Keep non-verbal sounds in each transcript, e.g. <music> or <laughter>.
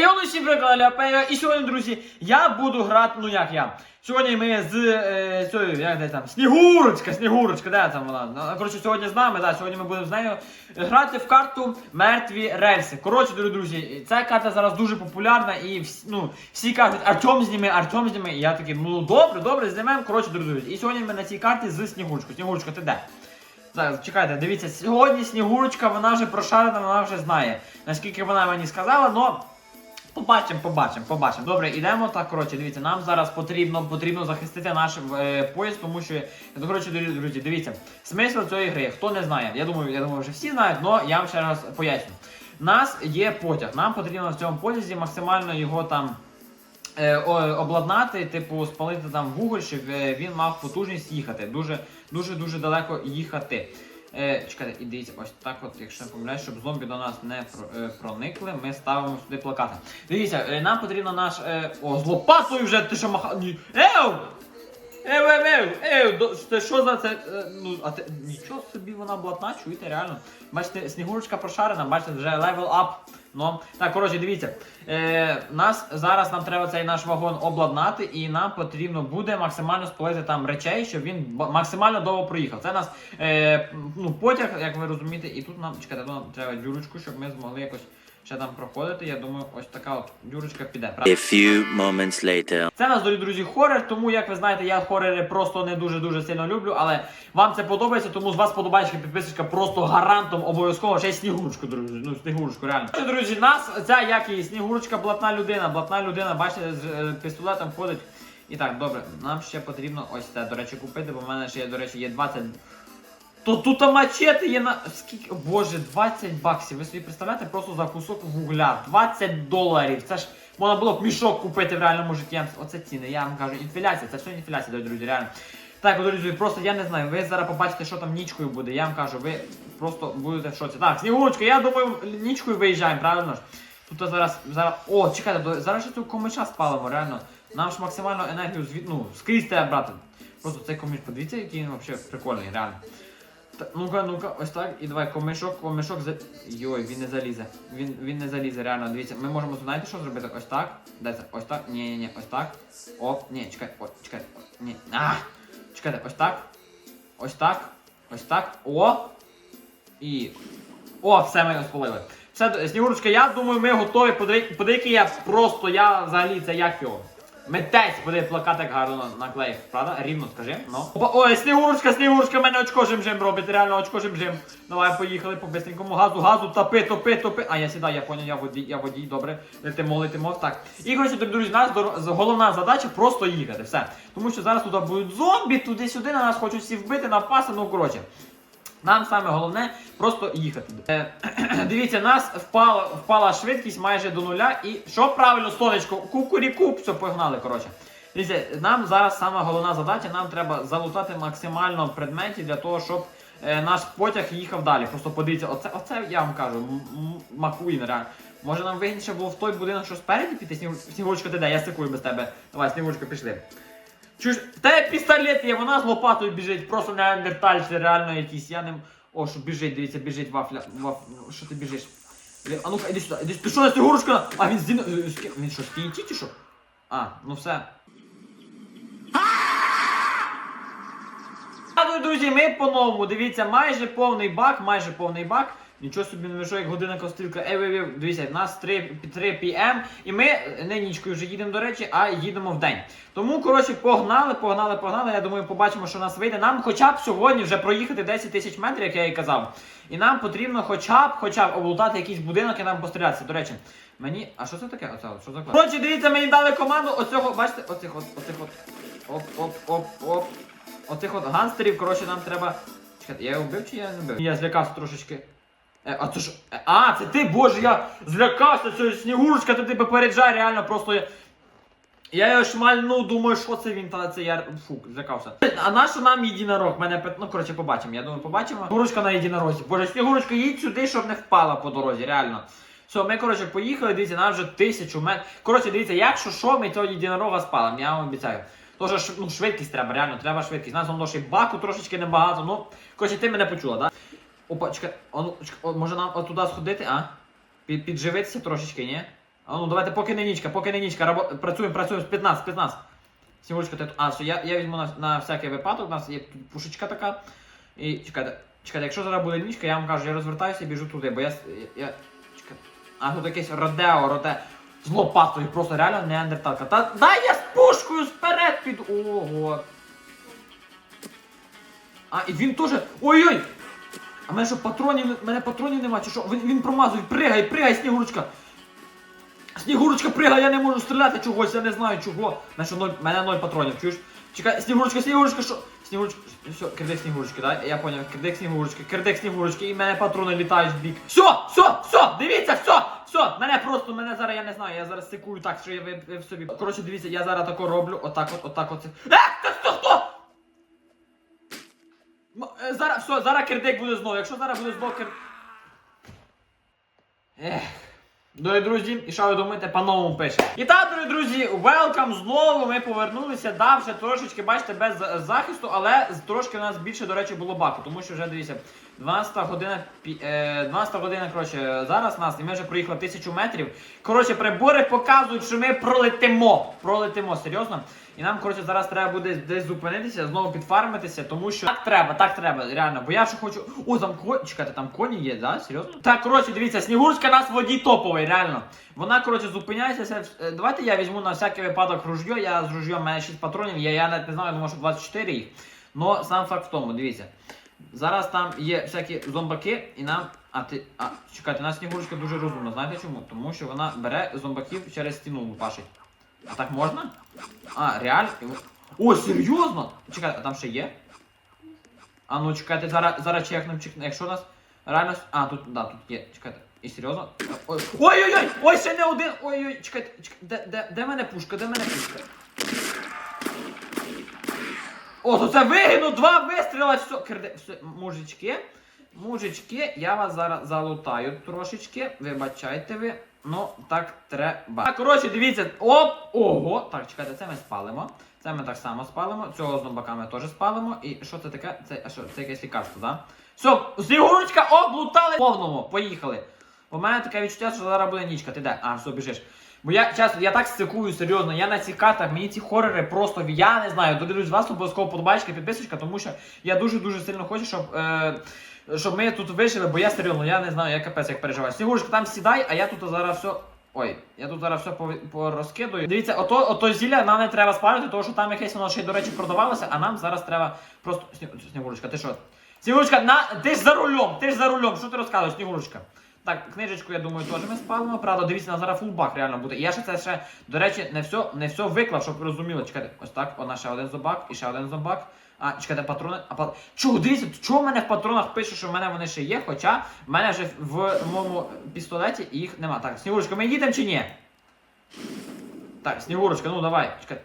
Хейону всім прикладали, Апея. І сьогодні, друзі, я буду грати, ну як я. Сьогодні ми з е, цією, як де там, Снігурочка, Снігурочка, де там вона? Ну, Коротше, сьогодні з нами, да, сьогодні ми будемо з нею грати в карту Мертві рельси. Коротше, дорогі друзі, ця карта зараз дуже популярна і всі, ну, всі кажуть, Артем зніми, Артем зніми. І я такий, ну добре, добре, знімемо. Коротше, дорогі друзі. І сьогодні ми на цій карті з Снігурочкою. Снігурочка, ти де? Так, чекайте, дивіться, сьогодні Снігурочка, вона вже прошарена, вона вже знає, наскільки вона мені сказала, но побачимо, побачимо, побачимо. Добре, ідемо так, коротше, дивіться, нам зараз потрібно, потрібно захистити наш е, поїзд, тому що, ну, коротше, друзі, дивіться, смисл цієї гри, хто не знає, я думаю, я думаю, вже всі знають, але я вам ще раз поясню. Нас є потяг, нам потрібно в цьому потязі максимально його там е, обладнати, типу, спалити там вуголь, щоб е, він мав потужність їхати. Дуже дуже дуже далеко їхати. Е, чекайте, і дивіться, ось так от, якщо не помиляюсь, щоб зомбі до нас не про- е, проникли, ми ставимо сюди плакати. Дивіться, е, нам потрібно наш. Е, о, з лопатою вже ти що маха. Ні. Еу! Ев, ев, ев, ев, що за це? е, Ну, а те, нічого собі вона блатна, чуєте, реально. Бачите, снігурочка прошарена, бачите, вже левел ап. Ну, так, коротше, дивіться. Е, нас зараз нам треба цей наш вагон обладнати, і нам потрібно буде максимально спалити там речей, щоб він максимально довго проїхав. Це нас е, ну, потяг, як ви розумієте, і тут нам чекайте, тут нам треба дюрочку, щоб ми змогли якось ще там проходити. Я думаю, ось така от дюрочка піде. A few moments later. Це нас, дорогі друзі, хоррор, тому, як ви знаєте, я хоррори просто не дуже-дуже сильно люблю, але вам це подобається, тому з вас подобається підписочка просто гарантом обов'язково ще й снігурочку, друзі. Ну, снігурочку, реально. Друзі, нас ця як і снігурочка, блатна людина, блатна людина, бачите, з е, пістолетом ходить. І так, добре, нам ще потрібно ось це, до речі, купити, бо в мене ще є, до речі, є 20. То тут мачети є на. Скільки. Боже, 20 баксів. Ви собі представляєте просто за кусок вугля. 20 доларів. Це ж можна було б мішок купити в реальному житті. Оце ціни. Я вам кажу, інфляція, це все інфляція, друзі, реально. Так, друзі, просто я не знаю, ви зараз побачите, що там нічкою буде. Я вам кажу, ви просто будете в шоці. Так, Снігурочка, я думаю, нічкою виїжджаємо, правильно ж? Тут зараз, зараз. О, чекайте, зараз ще цю комиша спалимо, реально. Нам ж максимально енергію звід... ну, скрізь треба брати. Просто цей коміш, подивіться, який він взагалі прикольний, реально. Ну-ка, ну-ка, ось так. І давай комишок, комишок за. Йой, він не залізе. Він, він не залізе, реально. Дивіться, ми можемо знаєте, що зробити? Ось так. Це? Ось так. Ні, ні, ні, ось так. Оп, ні, чекай, о, чекай. О, ні. А! Чекайте, ось так. Ось так. Ось так. О! І. О, все ми його спалили. Все, Снігурочка, я думаю, ми готові. Подивіться, я просто, я взагалі це як його. Митець, буде плакатик гарно наклеїв, правда? Рівно скажи. Ну. Опа, ой, Снігурочка, Снігурочка, мене очко жим-жим робить, реально очко жим-жим. Давай, поїхали по бистренькому газу, газу, топи, топи, топи. А, я сідаю, я поняв, я водій, я водій, добре. Летимо, летимо, так. І, коротше, друзі, нас головна задача просто їхати, все. Тому що зараз туди будуть зомбі, туди-сюди, на нас хочуть всі вбити, напасти, ну, коротше. Нам саме головне просто їхати. Е, <clears throat> дивіться, нас впала, впала швидкість майже до нуля. І що правильно, сонечко, кукуріку, все, погнали, коротше. Дивіться, нам зараз саме головна задача, нам треба залутати максимально предметів для того, щоб е, наш потяг їхав далі. Просто подивіться, оце, оце я вам кажу, Макуїн, реально. Може нам вигідніше було в той будинок, що спереді піти, Снігурочка, ти де? Я сикую без тебе. Давай, Снігурочка, пішли. Чуєш, в тебе пістолет є, вона з лопатою біжить, просто неандертальці, реально якісь. Я не. О, що біжить, дивіться, біжить вафля. Ваф... Що ти біжиш? А ну-ка, іди сюди, іди сюди. Ти що, Снігурочка? А він з Він що, стійті чи що? А, ну все. Друзі, ми по-новому. Дивіться, майже повний бак, майже повний бак. Нічого собі не вийшов, як година кострілка. Ей, ей, дивіться, в нас 3, 3 пм, і ми не нічкою вже їдемо, до речі, а їдемо в день. Тому, коротше, погнали, погнали, погнали. Я думаю, побачимо, що нас вийде. Нам хоча б сьогодні вже проїхати 10 тисяч метрів, як я і казав. І нам потрібно хоча б, хоча б облутати якийсь будинок і нам пострілятися. До речі, мені. А що це таке? Оце, що за? Коротше, дивіться, мені дали команду оцього, бачите, оцих от, оцих от. Оп, оп, оп, оп. Оцих от ганстерів, коротше, нам треба. Чекайте, я його вбив чи я не вбив? Я злякався трошечки. Е, а це ж. е, А, це ти, боже, я злякався, це снігурочка, ти тебе попереджай, реально просто. Я, я його шмальну, думаю, що це він, та це я. Фу, злякався. А на що нам єдинорог? Мене пи- ну коротше побачимо. Я думаю, побачимо. Снігурочка на єдинорозі. Боже, снігурочка, їдь сюди, щоб не впала по дорозі, реально. Все, ми, коротше, поїхали, дивіться, нам вже тисячу метрів. Коротше, дивіться, якщо що, ми цього єдинорога спалимо, я вам обіцяю. Тож ш- ну, швидкість треба, реально, треба швидкість. Нас воно ще й баку трошечки небагато. Ну, коротше, ти мене почула, так? Да? Опа, чекай, а ну, чекай, може нам отуди сходити, а? Під, підживитися трошечки, ні? А ну давайте, поки не нічка, поки не нічка. Рабо... Працюємо, працюємо з 15, 15. Снігурочка, ти... А, все, я, я візьму на, на всякий випадок, у нас є пушечка така. І чекайте, чекайте, якщо зараз буде нічка, я вам кажу, я розвертаюся і біжу туди, бо я. с- я... Чекайте. А тут якесь родео, роде. З лопатою, просто реально неандерталка. Та дай я з пушкою вперед під. Ого. А, і він теж. Ой-ой! А мене що патронів, не- мене патронів нема, чи що? Він, він промазує, пригай, пригай, снігурочка! Снігурочка, пригай, я не можу стріляти чогось, я не знаю чого. Мене ноль, мене ноль патронів, чуєш? Чекай, снігурочка, снігурочка, що? Снігурочка, все, кирдик снігурочки, да? Я поняв, кирдик снігурочки, кирдик снігурочки, і мене патрони літають в бік. Все, все, все, дивіться, все, все, мене просто, мене зараз, я не знаю, я зараз секую так, що я ви в собі. Коротше, дивіться, я зараз тако роблю, отак от, отак от. Е, хто, хто, хто? Е, Зараз, все, зараз кирдик буде знову. Якщо зараз буде знову кир... Ех. Дорогі друзі, і що ви думаєте, по-новому пише. І так, дорогі друзі, велкам знову. Ми повернулися. Да, вже трошечки, бачите, без захисту, але трошки у нас більше, до речі, було баку. Тому що вже дивіться, 12 година, е, 12 година, коротше, зараз нас, і ми вже проїхали тисячу метрів. Коротше, прибори показують, що ми пролетимо. Пролетимо, серйозно. І нам, коротше, зараз треба буде десь зупинитися, знову підфармитися, тому що так треба, так треба, реально. Бо я ще хочу. О, там коні. Чекайте, там коні є, да? Серйозно? Так, коротше, дивіться, Снігурська нас в воді топовий, реально. Вона, коротше, зупиняється. е, Давайте я візьму на всякий випадок ружьо. Я з ружьом, в мене 6 патронів, я, я навіть не знаю, я думаю, що 24 їх. Но сам факт в тому, дивіться. Зараз там є всякі зомбаки, і нам. А ти. А, чекайте, у нас снігурочка дуже розумна. Знаєте чому? Тому що вона бере зомбаків через стіну лупашить. А так можна? А, реально? О, серйозно? Чекайте, а там ще є? А ну чекайте, зараз, зараз чекнем, чекнем. Якщо у нас реально. А, тут, да, тут є. Чекайте. І серйозно? Ой, Ой-ой-ой! Ще не один! Ой-ой, чекайте, чекайте, де, де, де мене пушка? Де мене пушка? О, то це вигину, два вистріла, все, керде, все, мужички, мужички, я вас зараз залутаю трошечки, вибачайте ви, ну так треба. Так, коротше, дивіться, оп, ого, так, чекайте, це ми спалимо, це ми так само спалимо, цього з ми теж спалимо, і що це таке? Це, що, це якесь лікарство, да? Все, снігурочка, облутали повному, поїхали. У мене таке відчуття, що зараз буде нічка, ти де? А, все, біжиш. Бо я часто, я так стикую, серйозно, я на цих картах, мені ці хорори просто, я не знаю, додивлюсь вас обов'язково подобаєчка, підписочка, тому що я дуже-дуже сильно хочу, щоб, е, щоб ми тут вижили, бо я серйозно, я не знаю, я капець як переживаю. Снігурочка, там сідай, а я тут зараз все. Ой, я тут зараз все порозкидую. Дивіться, ото, ото зілля нам не треба спалити, тому що там якесь воно ще до речі, продавалося, а нам зараз треба просто. Снігурочка, ти що? Снігурочка, на... ти ж за рулем, ти ж за рулем, що ти розказуєш, Снігурочка? Так, книжечку, я думаю, теж ми спалимо. Правда, дивіться, на зараз фулбак реально буде. Я ще це ще, до речі, не все, не все виклав, щоб ви розуміли. Чекайте, ось так, вона ще один зомбак і ще один зомбак. А, чекайте, патрони. А пат... Чого, дивіться, чого в мене в патронах пише, що в мене вони ще є, хоча в мене вже в моєму пістолеті їх нема. Так, Снігурочка, ми їдемо чи ні? Так, Снігурочка, ну давай, чекай.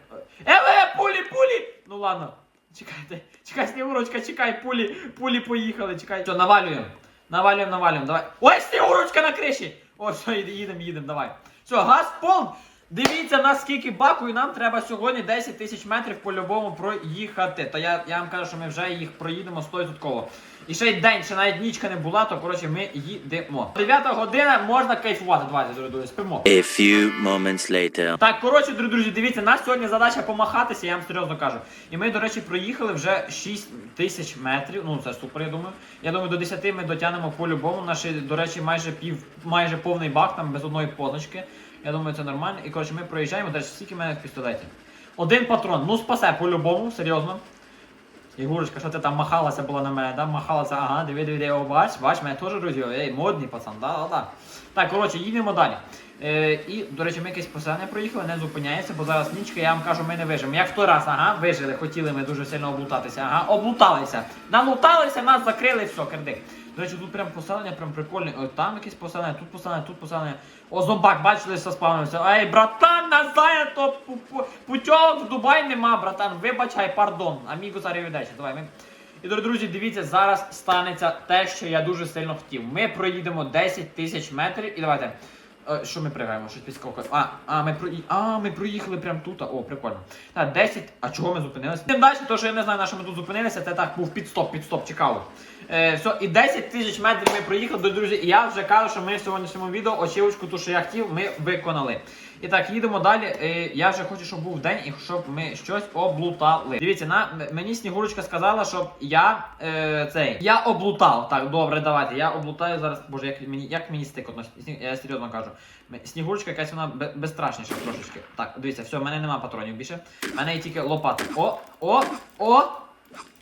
Еле, пулі, пулі! Ну ладно. Чекайте, чекай, Снігурочка, чекай, пулі, пулі поїхали, чекай. Що, навалюємо. Навалюємо, навалюємо, давай. Ой, Снігурочка на криші! О, все, їд- їдемо, їдемо, давай. Все, газ повн. Дивіться, на скільки баку, і нам треба сьогодні 10 тисяч метрів по-любому проїхати. То я, я вам кажу, що ми вже їх проїдемо 100%. І ще й день, ще навіть нічка не була, то коротше ми їдемо. 9 година можна кайфувати. Давайте, друзі, спимо. A few moments later. Так, коротше, друзі, друзі, дивіться, нас сьогодні задача помахатися, я вам серйозно кажу. І ми, до речі, проїхали вже 6 тисяч метрів. Ну, це супер, я думаю. Я думаю, до 10 ми дотягнемо по-любому. Наш, до речі, майже пів, майже повний бак, там без одної позначки. Я думаю, це нормально. І коротше, ми проїжджаємо. Речі, скільки в мене в пістолеті? Один патрон. Ну, спасе по-любому, серйозно. Ігурочка, що ти там махалася була на мене, да? Махалася, ага, диви, диви, о, бач, бач, мене теж друзі, ей, модний пацан, да, да, да. Так, коротше, їдемо далі. Е, і, до речі, ми якесь поселення проїхали, не зупиняється, бо зараз нічка, я вам кажу, ми не вижимо. Як в той раз, ага, вижили, хотіли ми дуже сильно облутатися, ага, облуталися. Налуталися, нас закрили, все, кирдик. До речі, тут прям поселення, прям прикольне. О, там якесь поселення, тут поселення, тут поселення. О, зомбак, бачили, що спавнився. Ей, братан, назад, то пу- пу- путьовок в Дубай нема, братан. Вибачай, пардон. Амігу зарівідачі. Давай ми. І, дорогі друзі, дивіться, зараз станеться те, що я дуже сильно хотів. Ми проїдемо 10 тисяч метрів і давайте. Е, Що ми пригаємо? Щось підскокує. А, а, ми про... а, ми проїхали прямо тут. О, прикольно. Так, 10. А чого ми зупинилися? Тим далі, то що я не знаю, на що ми тут зупинилися, це так був підстоп, підстоп, цікаво. Е, все, і 10 тисяч метрів ми проїхали, друзі. І я вже кажу, що ми в сьогоднішньому відео очівочку, ту, що я хотів, ми виконали. І так, їдемо далі. Е, я вже хочу, щоб був день і щоб ми щось облутали. Дивіться, на мені Снігурочка сказала, щоб я е, цей. Я облутав. Так, добре, давайте. Я облутаю зараз. Боже, як мені як мені стикотно. Сні- Я серйозно кажу. Снігурочка якась вона безстрашніша трошечки. Так, дивіться, все, в мене нема патронів більше. В мене є тільки лопата. О, о, о!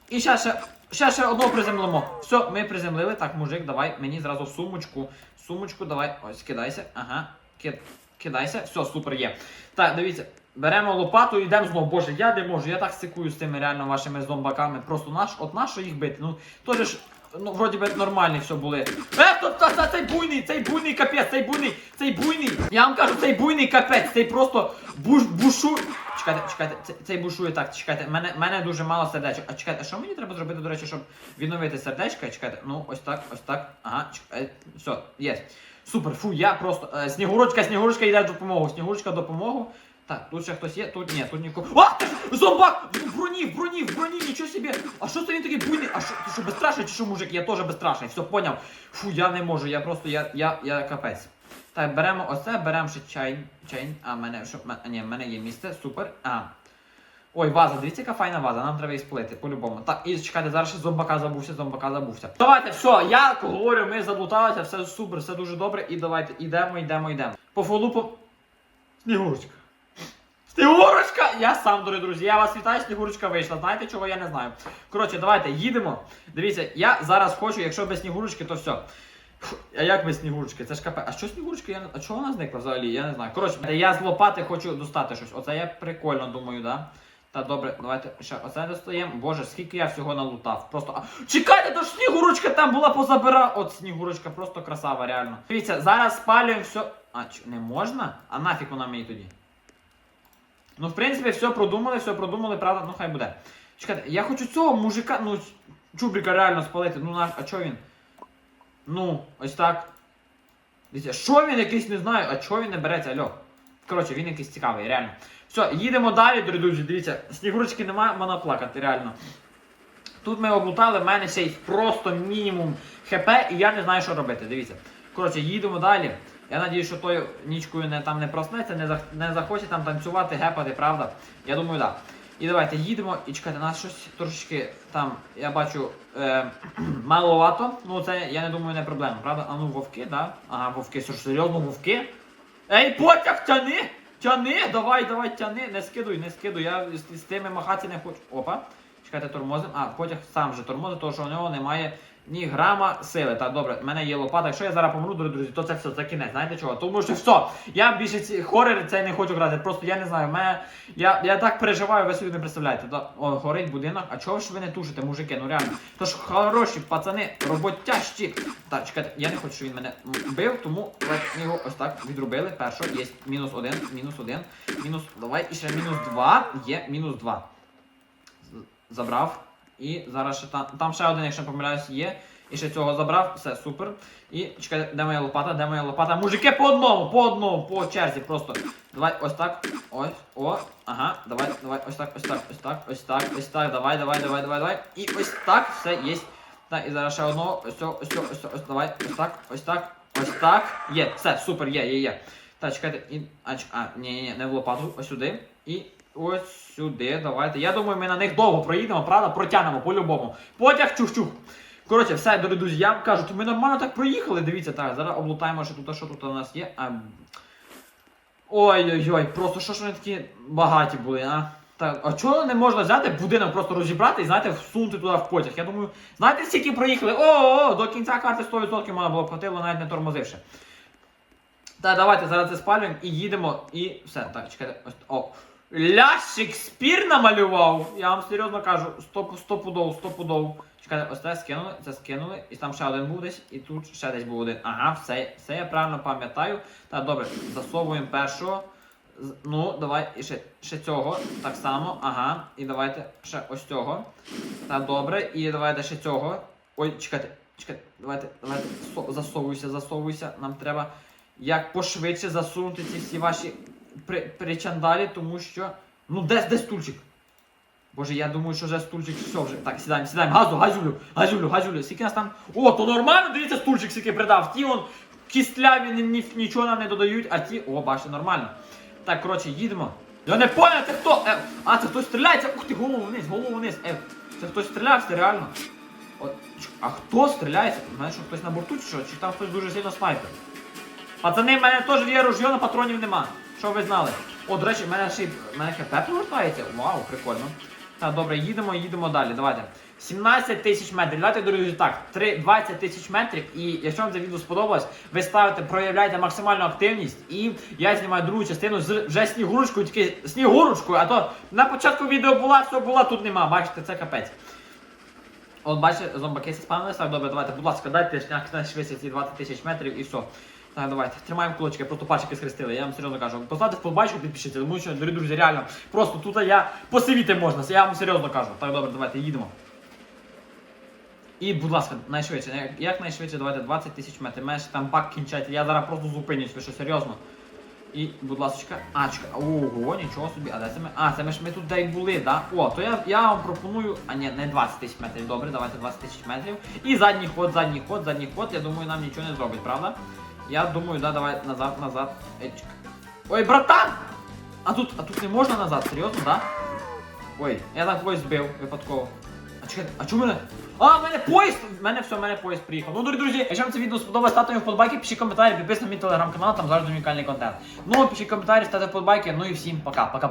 І ще ще. Ще ще одного приземлимо. Все, ми приземлили. Так, мужик, давай мені зразу сумочку. Сумочку, давай. Ось, кидайся. Ага. Кид, кидайся. Все, супер є. Так, дивіться. Беремо лопату і йдемо знову. Боже, я не можу, я так стикую з цими реально вашими зомбаками. Просто наш, от нащо їх бити? Ну, теж ну, вроді би нормальні все були. Е, то, та, та, цей буйний, цей буйний капець, цей буйний, цей буйний. Я вам кажу, цей буйний капець, цей просто буш, бушу. Чекайте, чекайте, цей, цей бушує так, чекайте, мене, мене дуже мало сердечок. А чекайте, а що мені треба зробити, до речі, щоб відновити сердечко? Чекайте, ну ось так, ось так. Ага, чекайте, все, є. Супер, фу, я просто. Е, снігурочка, снігурочка йде в допомогу. Снігурочка допомогу. Так, тут ще хтось є, тут ні, тут нікого. А! Зомбак! В броні, в броні, в броні, нічого собі! А що це він такий буйний? А що, ти що безстрашний чи що мужик? Я теж безстрашний, все поняв. Фу, я не можу, я просто, я, я, я капець. Так, беремо оце, беремо ще чай, чай, а мене, що, м- ні, в мене є місце, супер, а. Ой, ваза, дивіться, яка файна ваза, нам треба її сплити, по-любому. Так, і чекайте, зараз ще зомбака забувся, зомбака забувся. Давайте, все, я говорю, ми заблуталися, все супер, все дуже добре, і давайте, ідемо, йдемо, йдемо. По фолу, по... Снігурочка. Снігурочка! Я сам, дорогі друзі, я вас вітаю, Снігурочка вийшла. Знаєте, чого я не знаю. Коротше, давайте, їдемо. Дивіться, я зараз хочу, якщо без Снігурочки, то все. А як без Снігурочки? Це ж капе. А що Снігурочка? Я... А чого вона зникла взагалі? Я не знаю. Коротше, я з лопати хочу достати щось. Оце я прикольно думаю, да? Та добре, давайте ще оце достаємо. Боже, скільки я всього налутав. Просто. А... Чекайте, то ж Снігурочка там була позабира. От Снігурочка, просто красава, реально. Дивіться, зараз спалюємо все. А, ч... не можна? А нафіг вона мені тоді? Ну, в принципі, все продумали, все продумали, правда, ну хай буде. Чекайте, я хочу цього мужика, ну, чубрика реально спалити. Ну наш, а чо він? Ну, ось так. Дивіться, що він якийсь не знаю, а чого він не береться, альо. Коротше, він якийсь цікавий, реально. Все, їдемо далі, друзі, дивіться, снігурочки немає, можна плакати, реально. Тут ми облутали, в мене ще й просто мінімум хп, і я не знаю, що робити. Дивіться. Коротше, їдемо далі. Я надію, що той нічкою не, там не проснеться, не, зах, не захоче там танцювати, гепати, правда? Я думаю, так. Да. І давайте їдемо і чекайте, нас щось трошечки там, я бачу, е, <clears throat> маловато. Ну це, я не думаю, не проблема, правда? А ну вовки, да? Ага, вовки, що серйозно, вовки? Ей, потяг, тяни! Тяни! Давай, давай, тяни! Не скидуй, не скидуй, я з, з тими махати не хочу. Опа. Чекайте, тормозим. А, потяг сам же тормозить, тому що у нього немає ні грама сили. Так, добре, в мене є лопата. Якщо я зараз помру, друзі, то це все, це кінець. Знаєте чого? Тому що все, я більше ці хорери цей не хочу грати. Просто я не знаю. Мене, я, я так переживаю, ви собі не представляєте. Да, о, горить будинок. А чого ж ви не тушите, мужики? Ну реально. Тож хороші пацани, роботящі. Так, чекайте, я не хочу, щоб він мене бив, тому ми його ось так відрубили. Першого є мінус один, мінус один, мінус. Давай, і ще мінус два. Є мінус два. Забрав. І зараз ще там, там ще один, якщо не помиляюсь, є. І ще цього забрав, все супер. І чекайте, де моя лопата, де моя лопата? Мужики по одному, по одному, по черзі просто. Давай ось так. Ось, о, ага, давай, давай, ось так, ось так, ось так, ось так, ось так, давай, давай, давай, давай, давай. І ось так, все, є. Так, і зараз ще одного, ось, ось, цього, ось, ось, давай, ось так, ось так, ось так. Є, все, супер, є, є, є. Так, чекайте, і, а, ні, ні, ні, не в лопату, ось сюди. І ось сюди, давайте. Я думаю, ми на них довго проїдемо, правда? Протягнемо по-любому. Потяг чух-чух. Коротше, все, дорогі друзі, я вам кажу, ми нормально так проїхали. Дивіться, так, зараз облутаємо, що тут, що тут у нас є. А... Ой-ой-ой, просто що ж вони такі багаті були, а? Так, а чого не можна взяти будинок, просто розібрати і, знаєте, всунути туди в потяг? Я думаю, знаєте, скільки проїхали? О-о-о, до кінця карти 100% можна було б хватило, навіть не тормозивши. Так, давайте зараз це спалюємо і їдемо, і все. Так, чекайте. Ось, о. Ля Шекспір намалював! Я вам серйозно кажу, стоп, стопудов, стопудов. Чекайте, ось це скинули, це скинули, і там ще один був десь, і тут ще десь був один. Ага, все, все я правильно пам'ятаю. Так, добре, засовуємо першого. Ну, давай, і ще, ще цього, так само, ага. І давайте ще ось цього. Так, добре, і давайте ще цього. Ой, чекайте, чекайте, давайте, давайте, со- засовуйся, засовуйся. Нам треба як пошвидше засунути ці всі ваші при, причандалі, тому що. Ну, де, де стульчик? Боже, я думаю, що вже стульчик все вже. Так, сідаємо, сідаємо. Газу, газюлю, газюлю, газюлю. Скільки нас там. О, то нормально, дивіться, стульчик скільки придав. Ті он кістляві ні, ні- нічого нам не додають, а ті. О, бачите, нормально. Так, коротше, їдемо. Я не понял, це хто? Е, а, це хтось стріляється. Ух ти, голову вниз, голову вниз. Е, це хтось стрілявся, реально. От, а хто стріляється? Знаєш, хтось на борту чи що? Чи там хтось дуже сильно снайпер? Пацани, в мене теж є ружьо, але патронів нема. Що ви знали? О, до речі, в мене ще в мене хп повертається. Вау, прикольно. Так, добре, їдемо, їдемо далі. Давайте. 17 тисяч метрів. Давайте, друзі, так, 3, 20 тисяч метрів. І якщо вам це відео сподобалось, ви ставите, проявляєте максимальну активність. І я знімаю другу частину з вже снігурочкою, тільки снігурочкою, а то на початку відео була, все була, тут нема. Бачите, це капець. От бачите, зомбаки спавнилися. Так, добре, давайте, будь ласка, дайте швидкість ці 20 тисяч метрів і все. Так, давайте, тримаємо кулачки, просто пальчики схрестили, я вам серйозно кажу. Поставте вподобайку, підпишіться, тому що, дорогі друзі, реально, просто тут я посивіти можна, я вам серйозно кажу. Так, добре, давайте, їдемо. І, будь ласка, найшвидше, як, як найшвидше, давайте 20 тисяч метрів. Менше там бак кінчайте, я зараз просто зупинюсь, ви що, серйозно. І, будь ласка, ачка. Ого, нічого собі. А де це ми? А, це ми ж ми тут де й були, да? О, то я, я вам пропоную. А ні, не 20 тисяч метрів. Добре, давайте 20 тисяч метрів. І задній ход, задній ход, задній ход. Я думаю, нам нічого не зробить, правда? Я думаю, да, давай назад, назад. Эчик. Ой, братан! А тут, а тут не можна назад, серйозно, да? Ой, я так когось збив випадково. А чекайте, а чому мене? А, в мене поїзд! В мене все, в мене поїзд приїхав. Ну, дорогі друзі, якщо вам це відео сподобалось, ставте вподобайки, пишіть коментарі, підписуйтесь на мій телеграм-канал, там завжди унікальний контент. Ну, пишіть коментарі, ставте вподобайки, ну і всім пока, пока.